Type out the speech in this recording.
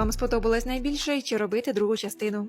вам сподобалось найбільше, і чи робити другу частину.